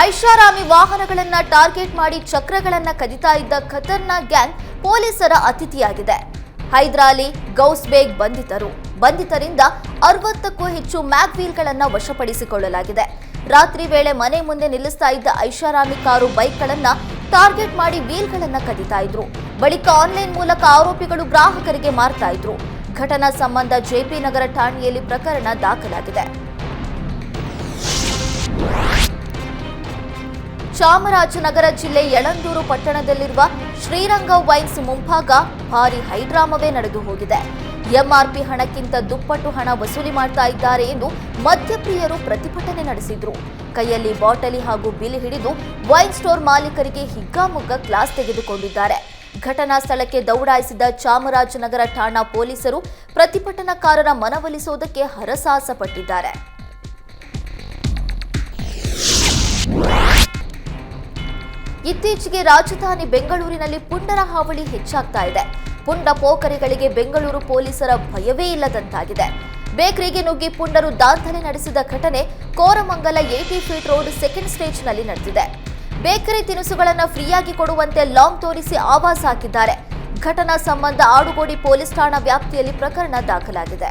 ಐಷಾರಾಮಿ ವಾಹನಗಳನ್ನ ಟಾರ್ಗೆಟ್ ಮಾಡಿ ಚಕ್ರಗಳನ್ನ ಕದಿತಾ ಇದ್ದ ಖತರ್ನಾಕ್ ಗ್ಯಾಂಗ್ ಪೊಲೀಸರ ಅತಿಥಿಯಾಗಿದೆ. ಹೈದ್ರಾಲಿ, ಗೌಸ್ಬೇಗ್ ಬಂಧಿತರು. ಬಂಧಿತರಿಂದ ಅರವತ್ತಕ್ಕೂ ಹೆಚ್ಚು ಮ್ಯಾಗ್ ವೀಲ್ಗಳನ್ನ ವಶಪಡಿಸಿಕೊಳ್ಳಲಾಗಿದೆ. ರಾತ್ರಿ ವೇಳೆ ಮನೆ ಮುಂದೆ ನಿಲ್ಲಿಸ್ತಾ ಇದ್ದ ಐಷಾರಾಮಿ ಕಾರು ಬೈಕ್ಗಳನ್ನ ಟಾರ್ಗೆಟ್ ಮಾಡಿ ವೀಲ್ಗಳನ್ನ ಕದಿತಾ ಇದ್ರು. ಬಳಿಕ ಆನ್ಲೈನ್ ಮೂಲಕ ಆರೋಪಿಗಳು ಗ್ರಾಹಕರಿಗೆ ಮಾರ್ತಾ ಇದ್ರು. ಘಟನಾ ಸಂಬಂಧ ಜೆಪಿ ನಗರ ಠಾಣೆಯಲ್ಲಿ ಪ್ರಕರಣ ದಾಖಲಾಗಿದೆ. ಚಾಮರಾಜನಗರ ಜಿಲ್ಲೆ ಯಳಂದೂರು ಪಟ್ಟಣದಲ್ಲಿರುವ ಶ್ರೀರಂಗ ವೈನ್ಸ್ ಮುಂಭಾಗ ಭಾರಿ ಹೈಡ್ರಾಮವೇ ನಡೆದು ಹೋಗಿದೆ. ಎಂಆರ್ಪಿ ಹಣಕ್ಕಿಂತ ದುಪ್ಪಟ್ಟು ಹಣ ವಸೂಲಿ ಮಾಡ್ತಾ ಇದ್ದಾರೆ ಎಂದು ಮದ್ಯಪ್ರಿಯರು ಪ್ರತಿಭಟನೆ ನಡೆಸಿದ್ರು. ಕೈಯಲ್ಲಿ ಬಾಟಲಿ ಹಾಗೂ ಬಿಲ್ ಹಿಡಿದು ವೈನ್ ಸ್ಟೋರ್ ಮಾಲೀಕರಿಗೆ ಹಿಗ್ಗಾಮುಗ್ಗ ಕ್ಲಾಸ್ ತೆಗೆದುಕೊಂಡಿದ್ದಾರೆ. ಘಟನಾ ಸ್ಥಳಕ್ಕೆ ದೌಡಾಯಿಸಿದ ಚಾಮರಾಜನಗರ ಠಾಣಾ ಪೊಲೀಸರು ಪ್ರತಿಭಟನಾಕಾರರ ಮನವೊಲಿಸುವುದಕ್ಕೆ ಹರಸಾಹಸ ಪಟ್ಟಿದ್ದಾರೆ ಇತ್ತೀಚೆಗೆ ರಾಜಧಾನಿ ಬೆಂಗಳೂರಿನಲ್ಲಿ ಪುಂಡರ ಹಾವಳಿ ಹೆಚ್ಚಾಗ್ತಾ ಇದೆ. ಪುಂಡ ಪೋಕರಿಗಳಿಗೆ ಬೆಂಗಳೂರು ಪೊಲೀಸರ ಭಯವೇ ಇಲ್ಲದಂತಾಗಿದೆ. ಬೇಕರಿಗೆ ನುಗ್ಗಿ ಪುಂಡರು ದಾಂಧಲೆ ನಡೆಸಿದ ಘಟನೆ Koramangala eighty feet road second ಸ್ಟೇಜ್ನಲ್ಲಿ ನಡೆದಿದೆ. ಬೇಕರಿ ತಿನಿಸುಗಳನ್ನು ಫ್ರೀಯಾಗಿ ಕೊಡುವಂತೆ ಲಾಂಗ್ ತೋರಿಸಿ ಆವಾಜ್ ಹಾಕಿದ್ದಾರೆ. ಘಟನಾ ಸಂಬಂಧ ಆಡುಗೋಡಿ ಪೊಲೀಸ್ ಠಾಣಾ ವ್ಯಾಪ್ತಿಯಲ್ಲಿ ಪ್ರಕರಣ ದಾಖಲಾಗಿದೆ.